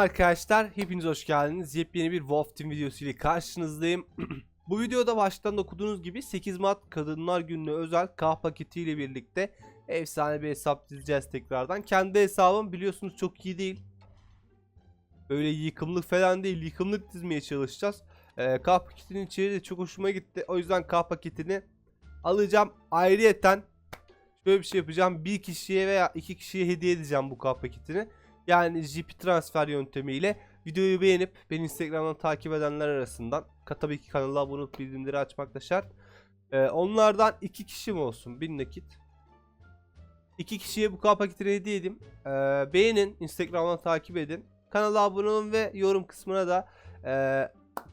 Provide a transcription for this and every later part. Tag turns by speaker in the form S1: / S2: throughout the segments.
S1: arkadaşlar, hepiniz hoş geldiniz. Yepyeni bir Wolf Team videosu ile karşınızdayım. Bu videoda baştan okuduğunuz gibi 8 Mart Kadınlar Günü'ne özel K paketi ile birlikte efsane bir hesap dizeceğiz tekrardan. Kendi hesabım biliyorsunuz çok iyi değil. Öyle yıkımlık falan değil, yıkımlık dizmeye çalışacağız. Ee, K paketinin içeriği de çok hoşuma gitti. O yüzden K paketini alacağım. Ayrıyeten şöyle bir şey yapacağım. Bir kişiye veya iki kişiye hediye edeceğim bu K paketini. Yani GP transfer yöntemiyle videoyu beğenip beni Instagram'dan takip edenler arasından tabii ki kanala abone olup bildirimleri açmak da şart. Ee, onlardan iki kişi mi olsun? Bir nakit. İki kişiye bu K paketini hediye edeyim. Ee, beğenin, Instagram'dan takip edin. Kanala abone olun ve yorum kısmına da e,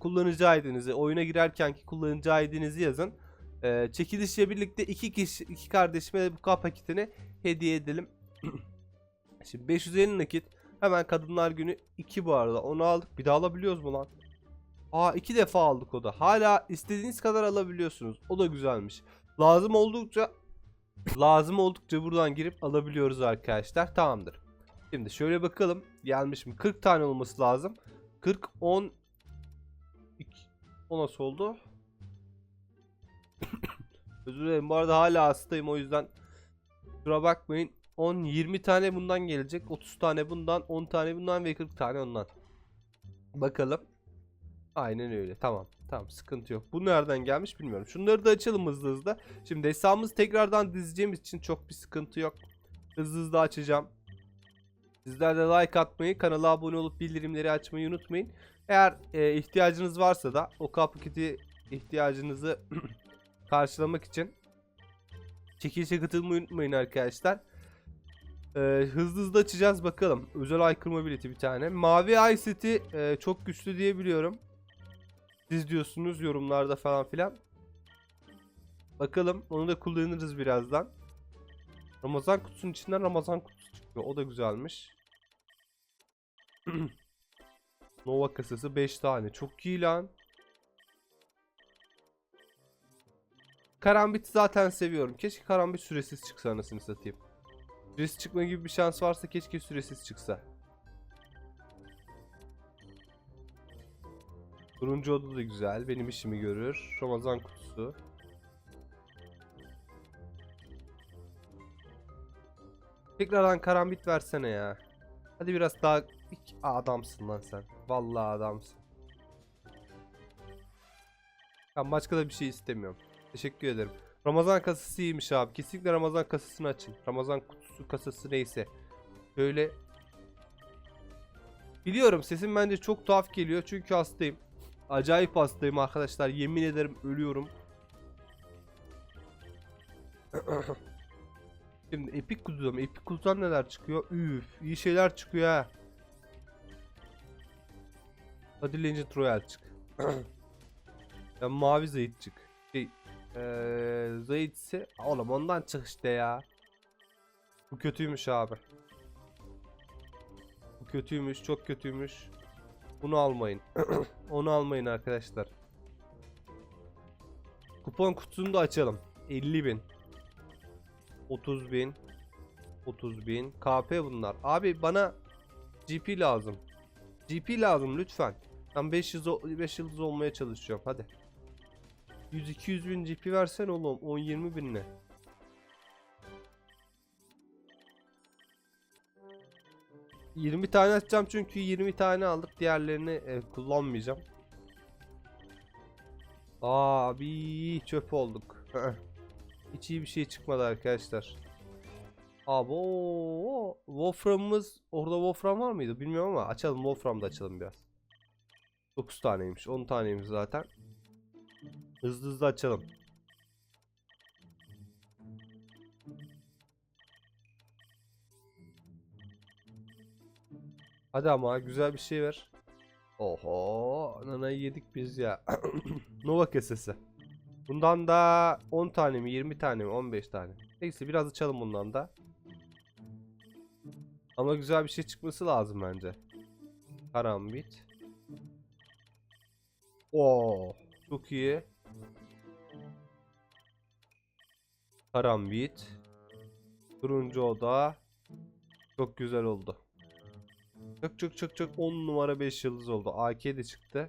S1: kullanıcı ID'nizi, oyuna girerkenki kullanıcı ID'nizi yazın. Ee, çekilişle birlikte iki kişi, iki kardeşime de bu K paketini hediye edelim. Şimdi 550 nakit. Hemen kadınlar günü 2 bu arada. Onu aldık. Bir daha alabiliyoruz mu lan? Aa iki defa aldık o da. Hala istediğiniz kadar alabiliyorsunuz. O da güzelmiş. Lazım oldukça lazım oldukça buradan girip alabiliyoruz arkadaşlar. Tamamdır. Şimdi şöyle bakalım. Gelmiş mi? 40 tane olması lazım. 40 10 2 O nasıl oldu? Özür dilerim. Bu arada hala hastayım o yüzden kusura bakmayın. 10 20 tane bundan gelecek. 30 tane bundan, 10 tane bundan ve 40 tane ondan. Bakalım. Aynen öyle. Tamam. Tamam sıkıntı yok. Bu nereden gelmiş bilmiyorum. Şunları da açalım hızlı hızlı. Şimdi hesabımızı tekrardan dizeceğimiz için çok bir sıkıntı yok. Hızlı hızlı açacağım. Sizler de like atmayı, kanala abone olup bildirimleri açmayı unutmayın. Eğer e, ihtiyacınız varsa da o paketi ihtiyacınızı karşılamak için çekilişe katılmayı unutmayın arkadaşlar. Ee, hızlı hızlı açacağız bakalım. Özel aykırma bileti bir tane. Mavi Eye seti e, çok güçlü diye biliyorum. Siz diyorsunuz yorumlarda falan filan. Bakalım onu da kullanırız birazdan. Ramazan kutusunun içinden Ramazan kutusu çıkıyor. O da güzelmiş. Nova kasası 5 tane. Çok iyi lan. Karambit zaten seviyorum. Keşke karambit süresiz çıksa anasını satayım. Süresiz çıkma gibi bir şans varsa keşke süresiz çıksa. Turuncu oda da güzel. Benim işimi görür. Ramazan kutusu. Tekrardan karambit versene ya. Hadi biraz daha adamsın lan sen. Vallahi adamsın. Ben başka da bir şey istemiyorum. Teşekkür ederim. Ramazan kasası iyiymiş abi. Kesinlikle Ramazan kasasını açın. Ramazan kutusu kasası neyse. Böyle Biliyorum sesim bence çok tuhaf geliyor çünkü hastayım. Acayip hastayım arkadaşlar. Yemin ederim ölüyorum. Şimdi Epic kutudan Epic kutudan neler çıkıyor? Üf, iyi şeyler çıkıyor ha. Hadi Legend Royal çık. ya mavi Zayit çık. Şey, ee, Zayit ise oğlum ondan çık işte ya. Bu kötüymüş abi. Bu kötüymüş, çok kötüymüş. Bunu almayın. Onu almayın arkadaşlar. Kupon kutusunu da açalım. 50 bin. 30 bin. 30 bin. KP bunlar. Abi bana GP lazım. GP lazım lütfen. Ben 500 5 yıldız olmaya çalışıyorum. Hadi. 100-200 bin GP versen oğlum. 10-20 bin ne? ...20 tane atacağım çünkü 20 tane aldık. Diğerlerini e, kullanmayacağım. Abi çöp olduk. Hiç iyi bir şey çıkmadı arkadaşlar. Abo Wolfram'ımız orada Wolfram var mıydı bilmiyorum ama açalım Wolfram da açalım biraz. 9 taneymiş 10 taneymiş zaten. Hızlı hızlı açalım. Hadi ama güzel bir şey ver. Oho nanayı yedik biz ya. Nova kesesi. Bundan da 10 tane mi 20 tane mi 15 tane. Neyse biraz açalım bundan da. Ama güzel bir şey çıkması lazım bence. Karambit. Oo, çok iyi. Karambit. Turuncu oda. Çok güzel oldu. Çık çık çık çık 10 numara 5 yıldız oldu. AK de çıktı.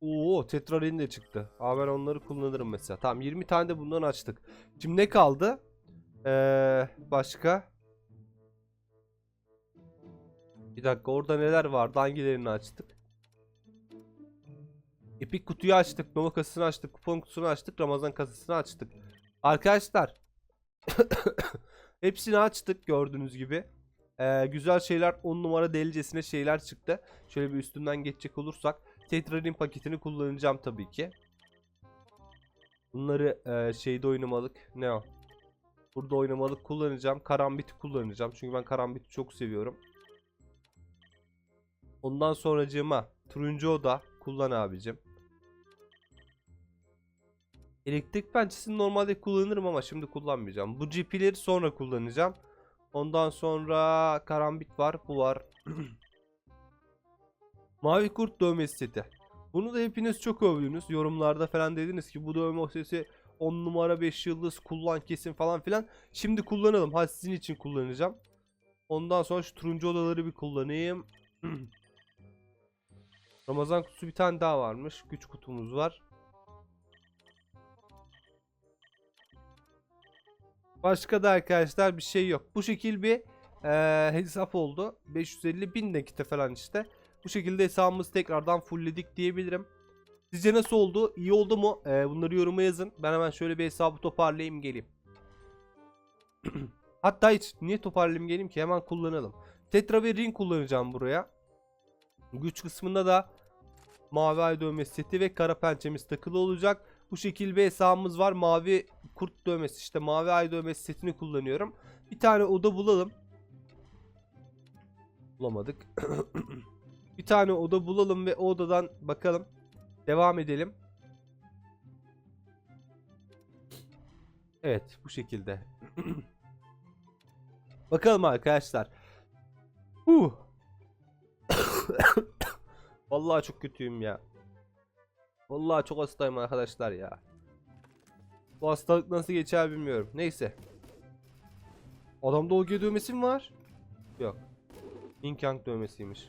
S1: Oo tetrarin de çıktı. Aa ben onları kullanırım mesela. Tamam 20 tane de bundan açtık. Şimdi ne kaldı? Ee, başka? Bir dakika orada neler vardı? Hangilerini açtık? Epic kutuyu açtık. Nova kasasını açtık. Kupon kutusunu açtık. Ramazan kasasını açtık. Arkadaşlar. Hepsini açtık gördüğünüz gibi. Ee, güzel şeyler 10 numara delicesine şeyler çıktı. Şöyle bir üstünden geçecek olursak. Tetrarin paketini kullanacağım tabii ki. Bunları e, şeyde oynamalık. Ne o? Burada oynamalık kullanacağım. Karambit'i kullanacağım. Çünkü ben karambit'i çok seviyorum. Ondan sonracığıma turuncu oda kullan abicim. Elektrik pençesini normalde kullanırım ama şimdi kullanmayacağım. Bu GP'leri sonra kullanacağım. Ondan sonra karambit var. Bu var. Mavi kurt dövmesi seti. Bunu da hepiniz çok övdünüz. Yorumlarda falan dediniz ki bu dövme sesi 10 numara 5 yıldız kullan kesin falan filan. Şimdi kullanalım. Ha sizin için kullanacağım. Ondan sonra şu turuncu odaları bir kullanayım. Ramazan kutusu bir tane daha varmış. Güç kutumuz var. Başka da arkadaşlar bir şey yok. Bu şekil bir eee, hesap oldu. 550 bin nakite falan işte. Bu şekilde hesabımızı tekrardan fullledik diyebilirim. Sizce nasıl oldu? İyi oldu mu? Eee, bunları yoruma yazın. Ben hemen şöyle bir hesabı toparlayayım geleyim. Hatta hiç niye toparlayayım geleyim ki hemen kullanalım. Tetra ve ring kullanacağım buraya. Güç kısmında da mavi ay dövmesi seti ve kara pençemiz takılı olacak. Bu şekilde bir hesabımız var. Mavi kurt dövmesi işte mavi ay dövmesi setini kullanıyorum. Bir tane oda bulalım. Bulamadık. bir tane oda bulalım ve o odadan bakalım. Devam edelim. Evet bu şekilde. bakalım arkadaşlar. Huh. Vallahi çok kötüyüm ya. Vallahi çok hastayım arkadaşlar ya. Bu hastalık nasıl geçer bilmiyorum. Neyse. Adamda OG dövmesi mi var? Yok. Inkang dövmesiymiş.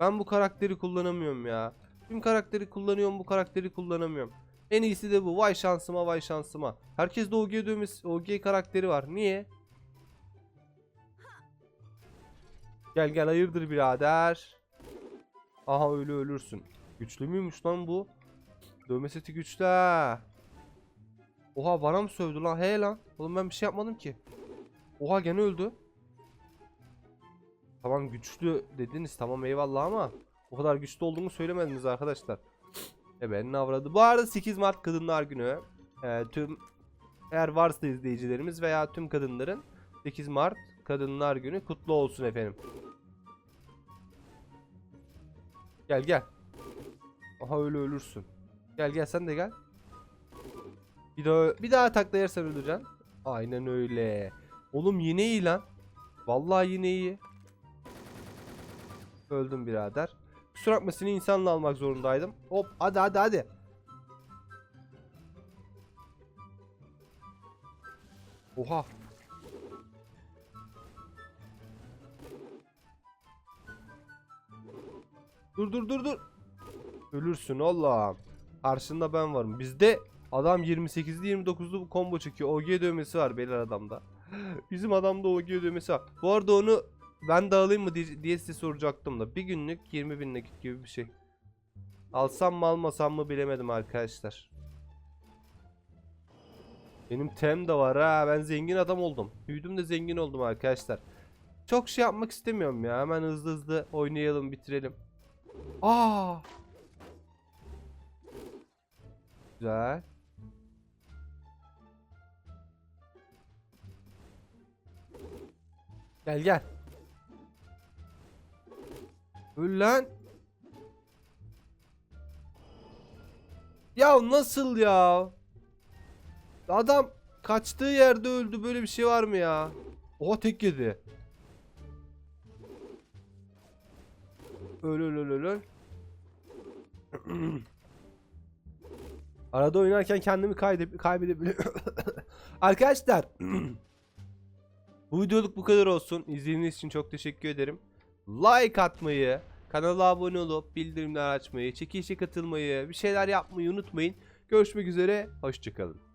S1: Ben bu karakteri kullanamıyorum ya. Tüm karakteri kullanıyorum bu karakteri kullanamıyorum. En iyisi de bu. Vay şansıma vay şansıma. Herkes de OG dövmesi, OG karakteri var. Niye? Gel gel hayırdır birader. Aha öyle ölürsün. Güçlü müymüş lan bu? Dövme seti güçlü ha. Oha bana mı sövdü lan? He lan. Oğlum ben bir şey yapmadım ki. Oha gene öldü. Tamam güçlü dediniz tamam eyvallah ama o kadar güçlü olduğumu söylemediniz arkadaşlar. E ben avradı. Bu arada 8 Mart Kadınlar Günü. Ee, tüm eğer varsa izleyicilerimiz veya tüm kadınların 8 Mart Kadınlar Günü kutlu olsun efendim. Gel gel. Aha öyle ölürsün. Gel gel sen de gel. Bir daha bir daha takla öleceksin. Aynen öyle. Oğlum yine iyi lan. Vallahi yine iyi. Öldüm birader. Kusura bakma insanla almak zorundaydım. Hop hadi hadi hadi. Oha. Dur dur dur dur. Ölürsün Allah'ım. Karşında ben varım. Bizde adam 28'li 29'lu combo çekiyor. OG dövmesi var beyler adamda. Bizim adamda OG dövmesi var. Bu arada onu ben de alayım mı diye, size soracaktım da. Bir günlük 20 binlik gibi bir şey. Alsam mı almasam mı bilemedim arkadaşlar. Benim tem de var ha. Ben zengin adam oldum. Büyüdüm de zengin oldum arkadaşlar. Çok şey yapmak istemiyorum ya. Hemen hızlı hızlı oynayalım bitirelim. Aa! Güzel. Gel gel. Öl lan. Ya nasıl ya? Adam kaçtığı yerde öldü. Böyle bir şey var mı ya? Oha tek yedi. Öl öl öl öl. Arada oynarken kendimi kaydep kaybedebiliyorum. Arkadaşlar Bu videoluk bu kadar olsun. İzlediğiniz için çok teşekkür ederim. Like atmayı, kanala abone olup bildirimler açmayı, çekilişe katılmayı, bir şeyler yapmayı unutmayın. Görüşmek üzere, hoşçakalın.